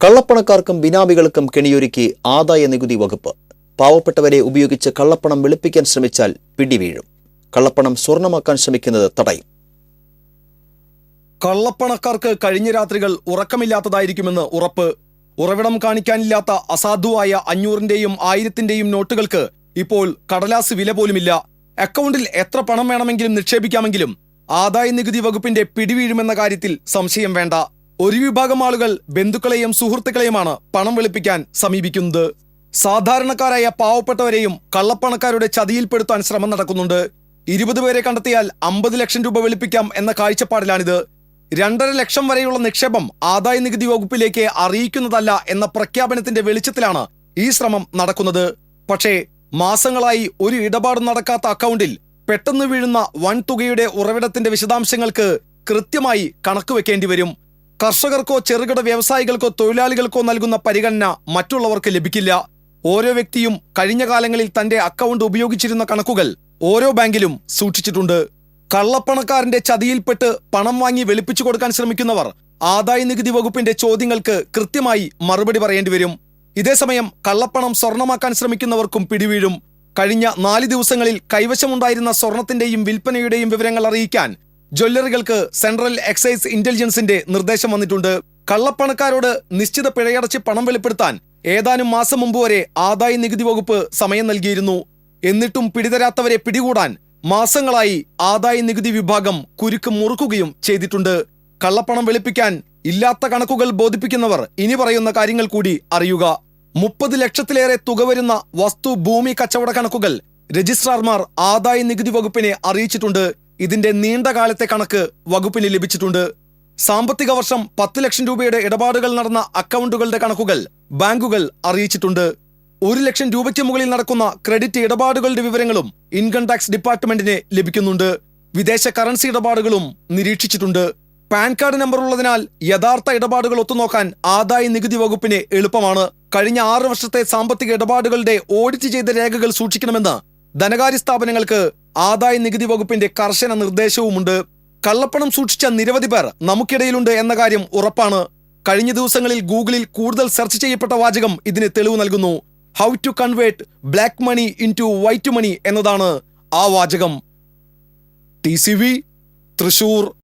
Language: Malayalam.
കള്ളപ്പണക്കാർക്കും ബിനാമികൾക്കും കെണിയൊരുക്കി ആദായ നികുതി വകുപ്പ്. പാവപ്പെട്ടവരെ ഉപയോഗിച്ച് കള്ളപ്പണം വെളുപ്പിക്കാൻ ശ്രമിച്ചാൽ പിടിവീഴും കള്ളപ്പണം സ്വർണമാക്കാൻ ശ്രമിക്കുന്നത് തടയും. കള്ളപ്പണക്കാർക്ക് കഴിഞ്ഞ രാത്രികൾ ഉറക്കമില്ലാത്തതായിരിക്കുമെന്ന് ഉറപ്പ്. ഉറവിടം കാണിക്കാനില്ലാത്ത അസാധുവായ അഞ്ഞൂറിന്റെയും ആയിരത്തിന്റെയും നോട്ടുകൾക്ക് ഇപ്പോൾ കടലാസ് വില പോലുമില്ല. അക്കൗണ്ടിൽ എത്ര പണം വേണമെങ്കിലും നിക്ഷേപിക്കാമെങ്കിലും ആദായ നികുതി വകുപ്പിന്റെ പിടിവീഴുമെന്ന കാര്യത്തിൽ സംശയം വേണ്ട. ഒരു വിഭാഗം ആളുകൾ ബന്ധുക്കളെയും സുഹൃത്തുക്കളെയുമാണ് പണം വെളുപ്പിക്കാൻ സമീപിക്കുന്നത്. സാധാരണക്കാരായ പാവപ്പെട്ടവരെയും കള്ളപ്പണക്കാരുടെ ചതിയിൽപ്പെടുത്താൻ ശ്രമം നടക്കുന്നുണ്ട്. ഇരുപത് പേരെ കണ്ടെത്തിയാൽ അമ്പത് ലക്ഷം രൂപ വെളുപ്പിക്കാം എന്ന കാഴ്ചപ്പാടിലാണിത്. രണ്ടര ലക്ഷം വരെയുള്ള നിക്ഷേപം ആദായ നികുതി വകുപ്പിലേക്ക് അറിയിക്കുന്നതല്ല എന്ന പ്രഖ്യാപനത്തിന്റെ വെളിച്ചത്തിലാണ് ഈ ശ്രമം നടക്കുന്നത്. പക്ഷേ മാസങ്ങളായി ഒരു ഇടപാട് നടക്കാത്ത അക്കൗണ്ടിൽ പെട്ടെന്ന് വീഴുന്ന വൻ തുകയുടെ ഉറവിടത്തിന്റെ വിശദാംശങ്ങൾക്ക് കൃത്യമായി കണക്ക് വെക്കേണ്ടി വരും. കർഷകർക്കോ ചെറുകിട വ്യവസായികൾക്കോ തൊഴിലാളികൾക്കോ നൽകുന്ന പരിഗണന മറ്റുള്ളവർക്ക് ലഭിക്കില്ല. ഓരോ വ്യക്തിയും കഴിഞ്ഞ കാലങ്ങളിൽ തന്റെ അക്കൗണ്ട് ഉപയോഗിച്ചിരുന്ന കണക്കുകൾ ഓരോ ബാങ്കിലും സൂക്ഷിച്ചിട്ടുണ്ട്. കള്ളപ്പണക്കാരന്റെ ചതിയിൽപ്പെട്ട് പണം വാങ്ങി വെളുപ്പിച്ചു കൊടുക്കാൻ ശ്രമിക്കുന്നവർ ആദായ നികുതി വകുപ്പിന്റെ ചോദ്യങ്ങൾക്ക് കൃത്യമായി മറുപടി പറയേണ്ടി വരും. ഇതേസമയം കള്ളപ്പണം സ്വർണമാക്കാൻ ശ്രമിക്കുന്നവർക്കും പിടിവീഴും. കഴിഞ്ഞ നാല് ദിവസങ്ങളിൽ കൈവശമുണ്ടായിരുന്ന സ്വർണത്തിന്റെയും വിൽപ്പനയുടെയും വിവരങ്ങൾ അറിയിക്കാൻ ജ്വല്ലറികൾക്ക് സെൻട്രൽ എക്സൈസ് ഇന്റലിജൻസിന്റെ നിർദ്ദേശം വന്നിട്ടുണ്ട്. കള്ളപ്പണക്കാരോട് നിശ്ചിത പിഴയടച്ച് പണം വെളിപ്പെടുത്താൻ ഏതാനും മാസം മുമ്പ് വരെ ആദായ നികുതി വകുപ്പ് സമയം നൽകിയിരുന്നു. എന്നിട്ടും പിടിതരാത്തവരെ പിടികൂടാൻ മാസങ്ങളായി ആദായ നികുതി വിഭാഗം കുരുക്ക് മുറുക്കുകയും ചെയ്തിട്ടുണ്ട്. കള്ളപ്പണം വെളുപ്പിക്കാൻ ഇല്ലാത്ത കണക്കുകൾ ബോധിപ്പിക്കുന്നവർ ഇനി പറയുന്ന കാര്യങ്ങൾ കൂടി അറിയുക. മുപ്പത് ലക്ഷത്തിലേറെ തുക വരുന്ന വസ്തു ഭൂമി കച്ചവട കണക്കുകൾ രജിസ്ട്രാർമാർ ആദായ നികുതി വകുപ്പിനെ അറിയിച്ചിട്ടുണ്ട്. ഇതിന്റെ നീണ്ടകാലത്തെ കണക്ക് വകുപ്പിന് ലഭിച്ചിട്ടുണ്ട്. സാമ്പത്തിക വർഷം പത്ത് ലക്ഷം രൂപയുടെ ഇടപാടുകൾ നടന്ന അക്കൗണ്ടുകളുടെ കണക്കുകൾ ബാങ്കുകൾ അറിയിച്ചിട്ടുണ്ട്. ഒരു ലക്ഷം രൂപയ്ക്ക് മുകളിൽ നടക്കുന്ന ക്രെഡിറ്റ് ഇടപാടുകളുടെ വിവരങ്ങളും ഇൻകം ടാക്സ് ഡിപ്പാർട്ട്മെന്റിന് ലഭിക്കുന്നുണ്ട്. വിദേശ കറൻസി ഇടപാടുകളും നിരീക്ഷിച്ചിട്ടുണ്ട്. പാൻ കാർഡ് നമ്പർ ഉള്ളതിനാൽ യഥാർത്ഥ ഇടപാടുകൾ ഒത്തുനോക്കാൻ ആദായ നികുതി വകുപ്പിന് എളുപ്പമാണ്. കഴിഞ്ഞ ആറ് വർഷത്തെ സാമ്പത്തിക ഇടപാടുകളുടെ ഓഡിറ്റ് ചെയ്ത രേഖകൾ സൂക്ഷിക്കണമെന്ന് ധനകാര്യ സ്ഥാപനങ്ങൾക്ക് ആദായ നികുതി വകുപ്പിന്റെ കർശന നിർദ്ദേശവുമുണ്ട്. കള്ളപ്പണം സൂക്ഷിച്ച നിരവധി പേർ നമുക്കിടയിലുണ്ട് എന്ന കാര്യം ഉറപ്പാണ്. കഴിഞ്ഞ ദിവസങ്ങളിൽ ഗൂഗിളിൽ കൂടുതൽ സെർച്ച് ചെയ്യപ്പെട്ട വാചകം ഇതിന് തെളിവ് നൽകുന്നു. How to convert black money into white money എന്നതാണ് ആ വാചകം. T C V Thrissur.